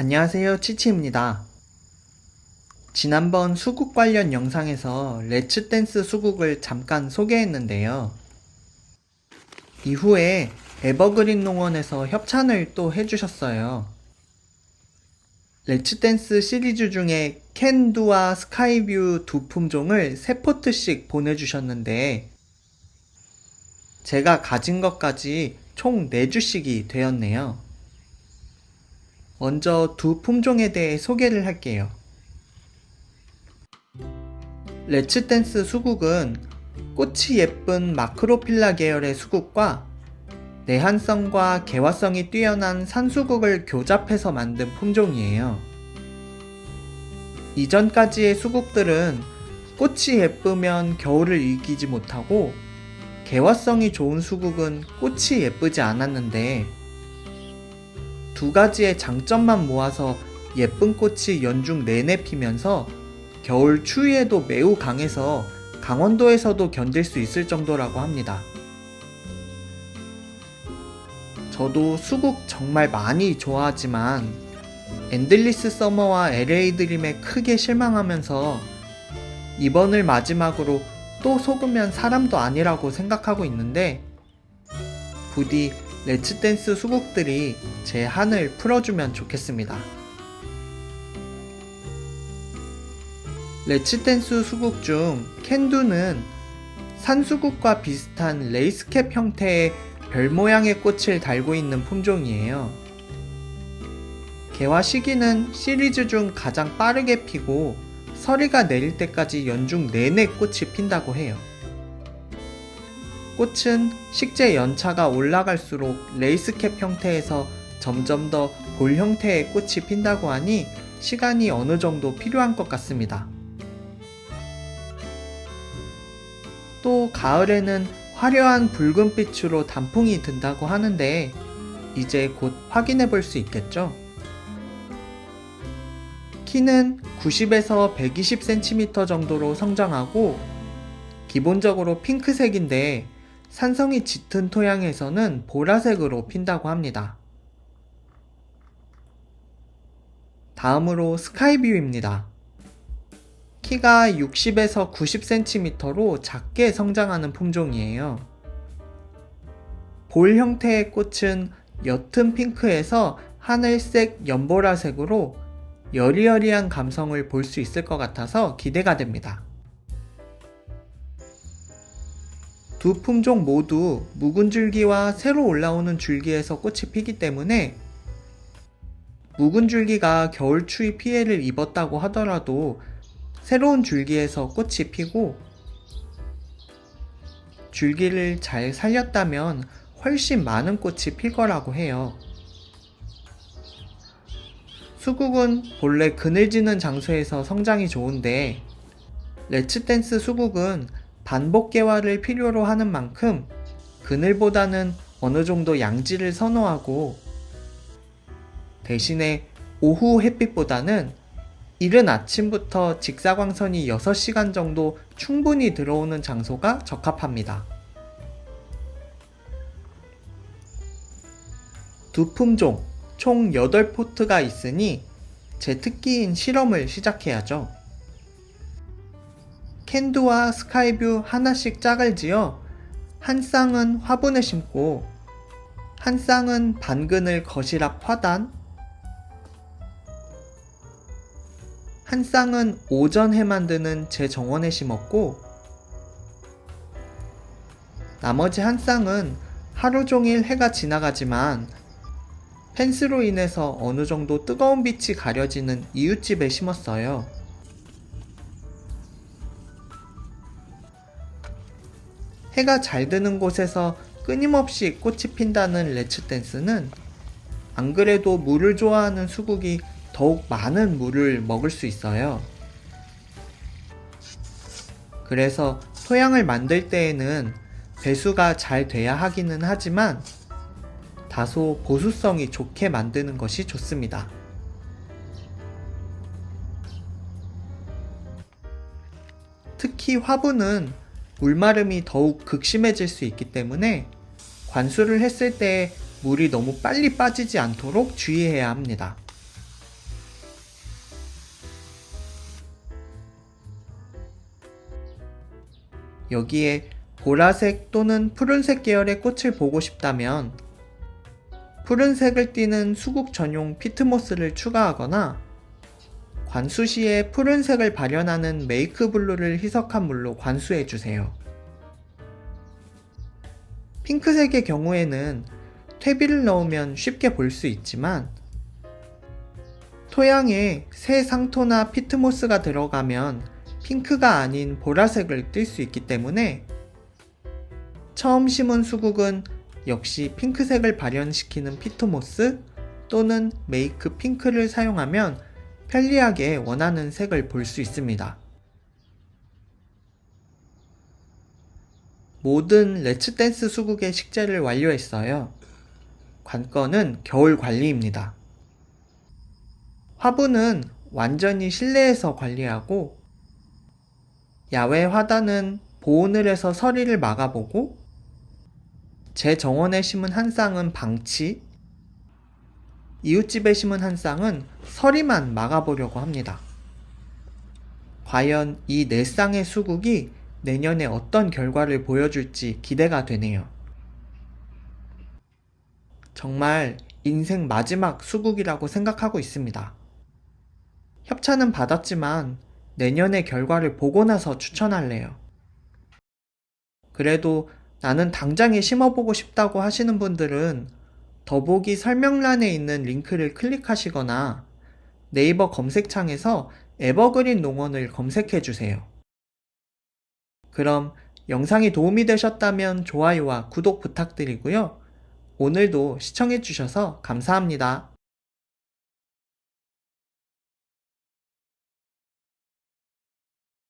안녕하세요, 치치입니다. 지난번 수국 관련 영상에서 레츠 댄스 수국을 잠깐 소개했는데요. 이후에 에버그린 농원에서 협찬을 또 해주셨어요. 레츠 댄스 시리즈 중에 캔두와 스카이뷰 두 품종을 세 포트씩 보내주셨는데, 제가 가진 것까지 총 4주씩이 되었네요. 먼저 두 품종에 대해 소개를 할게요. 레츠댄스 수국은 꽃이 예쁜 마크로필라 계열의 수국과 내한성과 개화성이 뛰어난 산수국을 교잡해서 만든 품종이에요. 이전까지의 수국들은 꽃이 예쁘면 겨울을 이기지 못하고 개화성이 좋은 수국은 꽃이 예쁘지 않았는데 두 가지의 장점만 모아서 예쁜 꽃이 연중 내내 피면서 겨울 추위에도 매우 강해서 강원도에서도 견딜 수 있을 정도라고 합니다. 저도 수국 정말 많이 좋아하지만 엔들리스 서머와 LA 드림에 크게 실망하면서 이번을 마지막으로 또 속으면 사람도 아니라고 생각하고 있는데 부디 레츠댄스 수국들이 제 한을 풀어주면 좋겠습니다. 레츠댄스 수국 중 캔두는 산수국과 비슷한 레이스캡 형태의 별 모양의 꽃을 달고 있는 품종이에요. 개화 시기는 시리즈 중 가장 빠르게 피고 서리가 내릴 때까지 연중 내내 꽃이 핀다고 해요. 꽃은 식재 연차가 올라갈수록 레이스캡 형태에서 점점 더 볼 형태의 꽃이 핀다고 하니 시간이 어느 정도 필요한 것 같습니다. 또 가을에는 화려한 붉은빛으로 단풍이 든다고 하는데 이제 곧 확인해 볼 수 있겠죠? 키는 90에서 120cm 정도로 성장하고 기본적으로 핑크색인데 산성이 짙은 토양에서는 보라색으로 핀다고 합니다. 다음으로 스카이뷰입니다. 키가 60에서 90cm로 작게 성장하는 품종이에요. 볼 형태의 꽃은 옅은 핑크에서 하늘색 연보라색으로 여리여리한 감성을 볼 수 있을 것 같아서 기대가 됩니다. 두 품종 모두 묵은 줄기와 새로 올라오는 줄기에서 꽃이 피기 때문에 묵은 줄기가 겨울 추위 피해를 입었다고 하더라도 새로운 줄기에서 꽃이 피고 줄기를 잘 살렸다면 훨씬 많은 꽃이 필 거라고 해요. 수국은 본래 그늘지는 장소에서 성장이 좋은데 레츠댄스 수국은 반복 개화를 필요로 하는 만큼 그늘보다는 어느 정도 양지를 선호하고 대신에 오후 햇빛보다는 이른 아침부터 직사광선이 6시간 정도 충분히 들어오는 장소가 적합합니다. 두 품종, 총 8포트가 있으니 제 특기인 실험을 시작해야죠. 캔두와 스카이뷰 하나씩 짝을 지어 한 쌍은 화분에 심고 한 쌍은 반근을 거실 앞 화단 한 쌍은 오전 해 만드는 제 정원에 심었고 나머지 한 쌍은 하루 종일 해가 지나가지만 펜스로 인해서 어느 정도 뜨거운 빛이 가려지는 이웃집에 심었어요. 해가 잘 드는 곳에서 끊임없이 꽃이 핀다는 레츠 댄스는 안 그래도 물을 좋아하는 수국이 더욱 많은 물을 먹을 수 있어요. 그래서 토양을 만들 때에는 배수가 잘 돼야 하기는 하지만 다소 보수성이 좋게 만드는 것이 좋습니다. 특히 화분은 물마름이 더욱 극심해질 수 있기 때문에 관수를 했을 때 물이 너무 빨리 빠지지 않도록 주의해야 합니다. 여기에 보라색 또는 푸른색 계열의 꽃을 보고 싶다면 푸른색을 띠는 수국 전용 피트모스를 추가하거나 관수 시에 푸른색을 발현하는 메이크 블루를 희석한 물로 관수해 주세요. 핑크색의 경우에는 퇴비를 넣으면 쉽게 볼 수 있지만 토양에 새 상토나 피트모스가 들어가면 핑크가 아닌 보라색을 띨 수 있기 때문에 처음 심은 수국은 역시 핑크색을 발현시키는 피트모스 또는 메이크 핑크를 사용하면 편리하게 원하는 색을 볼 수 있습니다. 모든 레츠댄스 수국의 식재를 완료했어요. 관건은 겨울 관리입니다. 화분은 완전히 실내에서 관리하고 야외 화단은 보온을 해서 서리를 막아보고 제 정원에 심은 한 쌍은 방치, 이웃집에 심은 한 쌍은 서리만 막아보려고 합니다. 과연 이 네 쌍의 수국이 내년에 어떤 결과를 보여줄지 기대가 되네요. 정말 인생 마지막 수국이라고 생각하고 있습니다. 협찬은 받았지만 내년의 결과를 보고 나서 추천할래요. 그래도 나는 당장에 심어보고 싶다고 하시는 분들은 더보기 설명란에 있는 링크를 클릭하시거나 네이버 검색창에서 에버그린 농원을 검색해 주세요. 그럼 영상이 도움이 되셨다면 좋아요와 구독 부탁드리고요. 오늘도 시청해 주셔서 감사합니다.